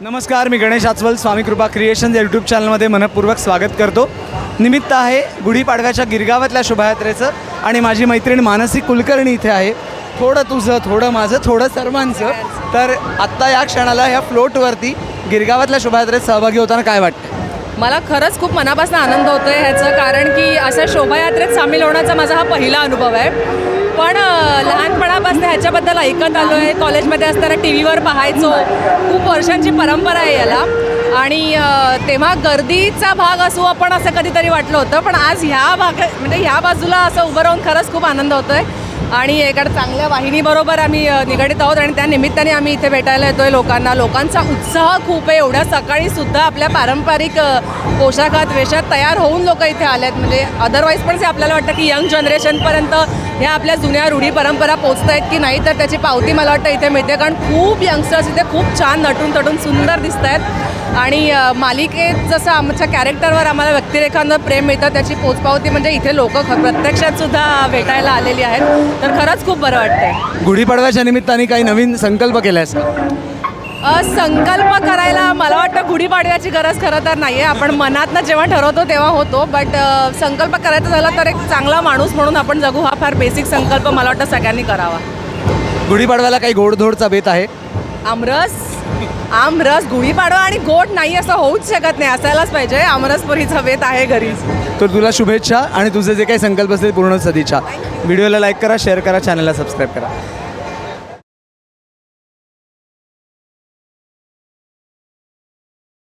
नमस्कार मी गणेश आचवल स्वामी कृपा creations YouTube चॅनलमध्ये मनपूर्वक स्वागत करतो. निमित्त आहे गुढीपाडव्याच्या गिरगावातल्या शोभायात्रेचं आणि माझी मैत्रीण मानसी कुलकर्णी इथे आहे. थोडं तुझं थोडं माझं थोडं सर्वांचं. तर आत्ता या क्षणाला ह्या फ्लोटवरती गिरगावातल्या शोभायात्रेत सहभागी होताना काय वाटतं मला खरंच खूप मनापासून आनंद होतो आहे ह्याचं कारण की अशा शोभायात्रेत सामील होण्याचा माझा हा पहिला अनुभव आहे. पण लहानपणापासून ह्याच्याबद्दल ऐकत आलो आहे कॉलेजमध्ये असताना टी व्हीवर पाहायचो. खूप वर्षांची परंपरा आहे याला. आणि तेव्हा गर्दीचा भाग असू आपण असं कधीतरी वाटलं होतं पण आज ह्या भाग म्हणजे ह्या बाजूला असं उभं राहून खरंच खूप आनंद होतो आहे आणि एका चांगल्या वाहिनीबरोबर आम्ही निगडीत आहोत आणि त्या निमित्ताने आम्ही इथे भेटायला येतो आहे लोकांना. लोकांचा उत्साह खूप आहे. एवढ्या सकाळी सुद्धा आपल्या पारंपरिक पोशाखात वेशात तयार होऊन लोक इथे आले आहेत म्हणजे अदरवाईज पण जे आपल्याला वाटतं की यंग जनरेशनपर्यंत ह्या आपल्या जुन्या रूढी परंपरा पोचत आहेत की नाही तर त्याची पावती मला वाटतं इथे मिळते. कारण खूप यंगस्टर्स इथे खूप छान नटून तटून सुंदर दिसत आहेत आणि मालिकेत जसं आमच्या कॅरेक्टरवर आम्हाला व्यक्तिरेखांवर प्रेम मिळतं त्याची पोचपावती म्हणजे इथे लोक प्रत्यक्षात सुद्धा भेटायला आलेली आहेत. तर खरंच खूप बरं वाटतंय. गुढीपाडव्याच्या निमित्ताने काही नवीन संकल्प केला आहेस का अ, संकल्प करायला मला वाटतं गुढीपाडव्याची गरज खरं तर नाही आहे आपण मनातनं जेव्हा ठरवतो तेव्हा होतो. बट संकल्प करायचा झाला तर एक चांगला माणूस म्हणून आपण जगू. हा फार बेसिक संकल्प मला वाटतं सगळ्यांनी करावा. गुढीपाडव्याला काही गोडधोडचा बेत आहे? आमरस आमरस गुढीपाडवा आणि गोड नाही असं होऊच शकत नाही असायलाच पाहिजे. आमरसपुरीचा बेत आहे घरीच तर तुला शुभेच्छा आणि तुझे जे काही संकल्प असतील पूर्ण सदिच्छा. व्हिडिओला लाईक करा शेअर करा चॅनलला सबस्क्राईब करा.